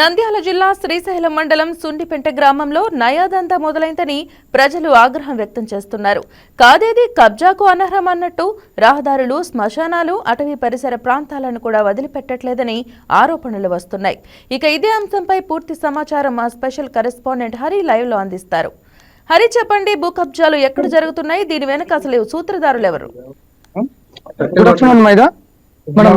నంద్యాల జిల్లా శ్రీశైలం మండలం సుండిపెంట గ్రామంలో నయాదంతా మొదలైందని ప్రజలు ఆగ్రహం వ్యక్తం చేస్తున్నారు. కాదేది కబ్జాకు అనర్హం అన్నట్టు రహదారులు శ్మశానాలు అటవీ పరిసర ప్రాంతాలను కూడా వదిలిపెట్టట్లేదని ఆరోపణలు వస్తున్నాయి. ఇక ఇదే అంశంపై పూర్తి సమాచారం మా స్పెషల్ కరెస్పాండెంట్ హరి లైవ్లో అందిస్తారు. హరి చెప్పండి భూ కబ్జాలు ఎక్కడ జరుగుతున్నాయి? దీని వెనక అసలు సూత్రధారులు ఎవరు? మనం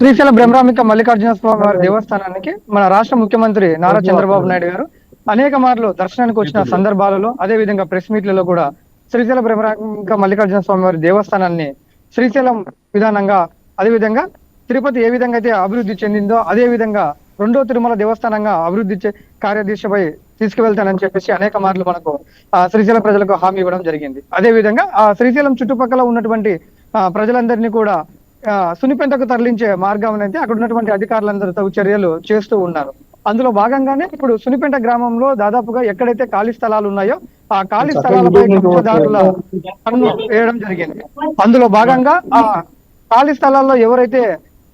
శ్రీశైల బ్రహ్మరామిక మల్లికార్జున స్వామి వారి దేవస్థానానికి మన రాష్ట్ర ముఖ్యమంత్రి నారా చంద్రబాబు నాయుడు గారు అనేక మార్లు దర్శనానికి వచ్చిన సందర్భాలలో అదే విధంగా ప్రెస్ మీట్లలో కూడా శ్రీశైల బ్రహ్మరామిక మల్లికార్జున స్వామి వారి దేవస్థానాన్ని శ్రీశైలం విధానంగా అదే విధంగా తిరుపతి ఏ విధంగా అయితే అభివృద్ధి చెందిందో అదే విధంగా రెండో తిరుమల దేవస్థానంగా అభివృద్ధి కార్యదీక్షపై తీసుకువెళ్తానని చెప్పేసి అనేక మార్లు మనకు ఆ శ్రీశైలం ప్రజలకు హామీ ఇవ్వడం జరిగింది. అదే విధంగా ఆ శ్రీశైలం చుట్టుపక్కల ఉన్నటువంటి ఆ, ప్రజలందరినీ కూడా సునిపెంటకు తరలించే మార్గం అయితే అక్కడ ఉన్నటువంటి అధికారులందరూ తగు చర్యలు చేస్తూ ఉన్నారు. అందులో భాగంగానే ఇప్పుడు సునిపెంట గ్రామంలో దాదాపుగా ఎక్కడైతే ఖాళీ స్థలాలు ఉన్నాయో ఆ ఖాళీ స్థలాలపై కబ్జాదారుల పన్ను వేయడం జరిగింది. అందులో భాగంగా ఆ ఖాళీ స్థలాల్లో ఎవరైతే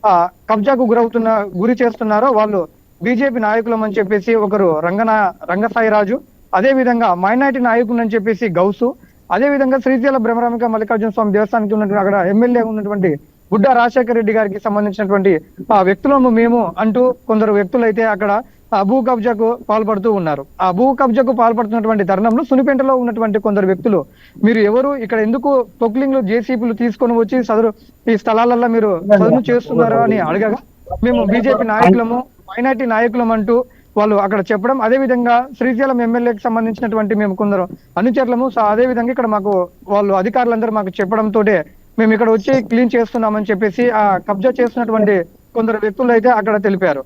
ఆ కబ్జాకు గురవుతున్న గురి చేస్తున్నారో వాళ్ళు బీజేపీ నాయకులం అని చెప్పేసి ఒకరు రంగనా రంగసాయి రాజు అదే విధంగా మైనార్టీ నాయకులు అని చెప్పేసి గౌసు అదే విధంగా శ్రీశైల బ్రహ్మరామిక మల్లికార్జున స్వామి దేవస్థానానికి ఉన్నటువంటి అక్కడ ఎమ్మెల్యే ఉన్నటువంటి గుడ్డ రాజశేఖర రెడ్డి గారికి సంబంధించినటువంటి ఆ వ్యక్తులము మేము అంటూ కొందరు వ్యక్తులు అయితే అక్కడ ఆ భూ కబ్జాకు పాల్పడుతూ ఉన్నారు. ఆ భూ కబ్జాకు పాల్పడుతున్నటువంటి తరుణంలో సునిపెంటలో ఉన్నటువంటి కొందరు వ్యక్తులు మీరు ఎవరు ఇక్కడ ఎందుకు పొక్లింగ్లు జేసీపీలు తీసుకొని వచ్చి సదరు ఈ స్థలాలలో మీరు చదువు చేస్తున్నారు అని అడగగా మేము బీజేపీ నాయకులము మైనార్టీ నాయకులం అంటూ వాళ్ళు అక్కడ చెప్పడం అదే విధంగా శ్రీశైలం ఎమ్మెల్యేకి సంబంధించినటువంటి మేము కొందరు అనుచరులము సో అదే విధంగా ఇక్కడ మాకు వాళ్ళు అధికారులందరూ మాకు చెప్పడంతో మేము ఇక్కడ వచ్చి క్లీన్ చేస్తున్నామని చెప్పేసి ఆ కబ్జా చేస్తున్నటువంటి కొందరు వ్యక్తులు అయితే అక్కడ తెలిపారు.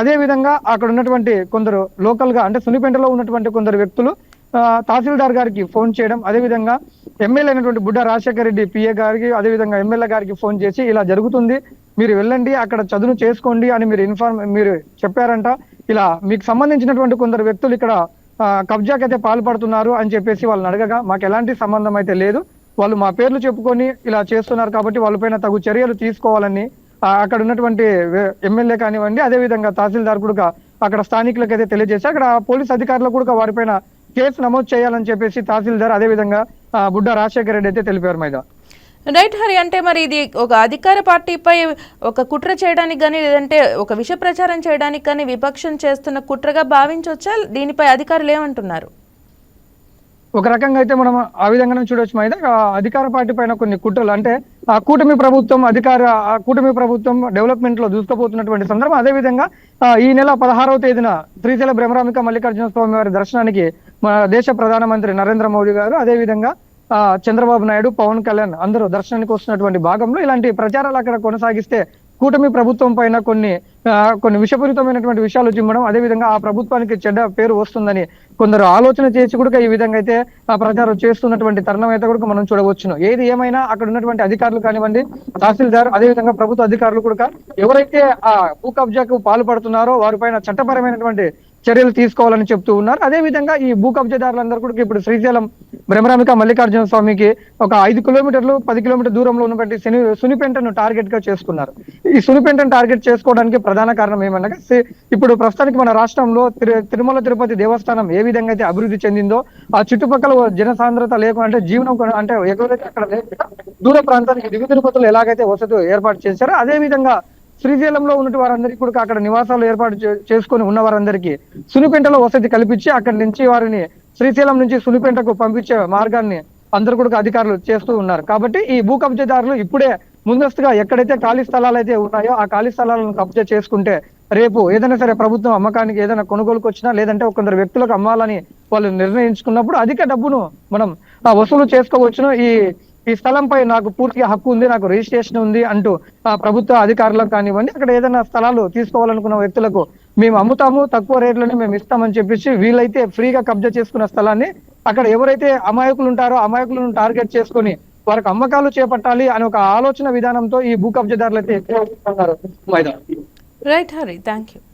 అదే విధంగా అక్కడ ఉన్నటువంటి కొందరు లోకల్గా అంటే సునిపెంటలో ఉన్నటువంటి కొందరు వ్యక్తులు తహసీల్దార్ గారికి ఫోన్ చేయడం అదే విధంగా ఎమ్మెల్యే అయినటువంటి బుడ్డ రాజశేఖర రెడ్డి పిఏ గారికి అదే విధంగా ఎమ్మెల్యే గారికి ఫోన్ చేసి ఇలా జరుగుతుంది మీరు వెళ్ళండి అక్కడ చదువు చేసుకోండి అని మీరు ఇన్ఫార్మ్ మీరు చెప్పారంట. ఇలా మీకు సంబంధించినటువంటి కొందరు వ్యక్తులు ఇక్కడ కబ్జాకైతే కబ్జాకి అయితే పాల్పడుతున్నారు అని చెప్పేసి వాళ్ళని అడగగా మాకు ఎలాంటి సంబంధం అయితే లేదు. వాళ్ళు మా పేర్లు చెప్పుకొని ఇలా చేస్తున్నారు కాబట్టి వాళ్ళపైన తగు చర్యలు తీసుకోవాలని అక్కడ ఉన్నటువంటి ఎమ్మెల్యే కానివ్వండి అదే విధంగా తహసీల్దార్ కూడా అక్కడ స్థానికులకు అయితే తెలియజేసి అక్కడ పోలీస్ అధికారులు కూడా వారిపైన కేసు నమోదు చేయాలని చెప్పేసి తహసీల్దార్ అదే విధంగా బుడ్డ రాజశేఖర రెడ్డి అయితే తెలిపారు మైదా. రైట్ హరి అంటే మరి ఇది ఒక అధికార పార్టీపై ఒక కుట్ర చేయడానికి కానీ లేదంటే ఒక విష ప్రచారం చేయడానికి కానీ విపక్షం చేస్తున్న కుట్రగా భావించవచ్చా? దీనిపై అధికారులు ఏమంటున్నారు? ఒక రకంగా అయితే మనం ఆ విధంగానే చూడొచ్చు అయితే అధికార పార్టీ పైన కొన్ని కుట్రలు అంటే ఆ కూటమి ప్రభుత్వం అధికార ఆ కూటమి ప్రభుత్వం డెవలప్మెంట్లో దూసుకుపోతున్నటువంటి సందర్భం. అదే విధంగా ఈ నెల పదహారవ తేదీన శ్రీశైల బ్రహ్మరామిక మల్లికార్జున స్వామి వారి దర్శనానికి మన దేశ ప్రధానమంత్రి నరేంద్ర మోదీ గారు అదే విధంగా ఆ, చంద్రబాబు నాయుడు పవన్ కళ్యాణ్ అందరూ దర్శనానికి వస్తున్నటువంటి భాగంలో ఇలాంటి ప్రచారాలు అక్కడ కొనసాగిస్తే కూటమి ప్రభుత్వం పైన కొన్ని కొన్ని విషపూరితమైనటువంటి విషయాలు చిమ్మడం అదే విధంగా ఆ ప్రభుత్వానికి చెడ్డ పేరు వస్తుందని కొందరు ఆలోచన చేసి కూడా ఈ విధంగా అయితే ఆ ప్రచారం చేస్తున్నటువంటి తరుణం అయితే కూడా మనం చూడవచ్చును. ఏది ఏమైనా అక్కడ ఉన్నటువంటి అధికారులు కానివ్వండి తహసీల్దార్ అదే విధంగా ప్రభుత్వ అధికారులు కూడా ఎవరైతే ఆ భూ కబ్జాకు పాల్పడుతున్నారో వారిపైన చట్టపరమైనటువంటి చర్యలు తీసుకోవాలని చెప్తూ ఉన్నారు. అదే విధంగా ఈ భూ కబ్జాదారులందరూ కూడా ఇప్పుడు శ్రీశైలం బ్రహ్మరామిక మల్లికార్జున స్వామికి ఒక ఐదు కిలోమీటర్లు పది కిలోమీటర్ దూరంలో ఉన్నటువంటి శని సునిపెంటను టార్గెట్గా చేసుకున్నారు. ఈ సునిపెంటను టార్గెట్ చేసుకోవడానికి ప్రధాన కారణం ఏమనగా ఇప్పుడు ప్రస్తుతానికి మన రాష్ట్రంలో తిరు- తిరుమల తిరుపతి దేవస్థానం ఏ విధంగా అయితే అభివృద్ధి చెందిందో ఆ చుట్టుపక్కల జనసాంద్రత లేకుండా అంటే జీవనం అంటే ఎక్కడైతే అక్కడ లేకుండా దూర ప్రాంతానికి దిగు తిరుపతిలో ఎలాగైతే వసతి ఏర్పాటు చేశారో అదే విధంగా శ్రీశైలంలో ఉన్న వారందరికీ కూడా అక్కడ నివాసాలు ఏర్పాటు చేసుకొని ఉన్న వారందరికీ సునిపెంటలో వసతి కల్పించి అక్కడి నుంచి వారిని శ్రీశైలం నుంచి సునిపెంటకు పంపించే మార్గాన్ని అందరు కూడా అధికారులు చేస్తూ ఉన్నారు. కాబట్టి ఈ భూ కబ్జాదారులు ఇప్పుడే ముందస్తుగా ఎక్కడైతే ఖాళీ స్థలాలు అయితే ఉన్నాయో ఆ ఖాళీ స్థలాలను కబ్జా చేసుకుంటే రేపు ఏదైనా సరే ప్రభుత్వం అమ్మకానికి ఏదైనా కొనుగోలుకు వచ్చినా లేదంటే కొందరు వ్యక్తులకు అమ్మాలని వాళ్ళు నిర్ణయించుకున్నప్పుడు అధిక డబ్బును మనం ఆ, వసూలు చేసుకోవచ్చును. ఈ ఈ స్థలంపై నాకు పూర్తిగా హక్కు ఉంది నాకు రిజిస్ట్రేషన్ ఉంది అంటూ ప్రభుత్వ అధికారులకు కానివ్వండి అక్కడ ఏదైనా స్థలాలు తీసుకోవాలనుకున్న వ్యక్తులకు మేము అమ్ముతాము తక్కువ రేట్లోనే మేము ఇస్తామని చెప్పేసి వీళ్ళైతే ఫ్రీగా కబ్జా చేసుకున్న స్థలాన్ని అక్కడ ఎవరైతే అమాయకులు ఉంటారో అమాయకులను టార్గెట్ చేసుకొని వారికి అమ్మకాలు చేపట్టాలి అనే ఒక ఆలోచన విధానంతో ఈ భూ కబ్జాదారులు అయితే ఎక్కువ రైట్ హరి థ్యాంక్ యూ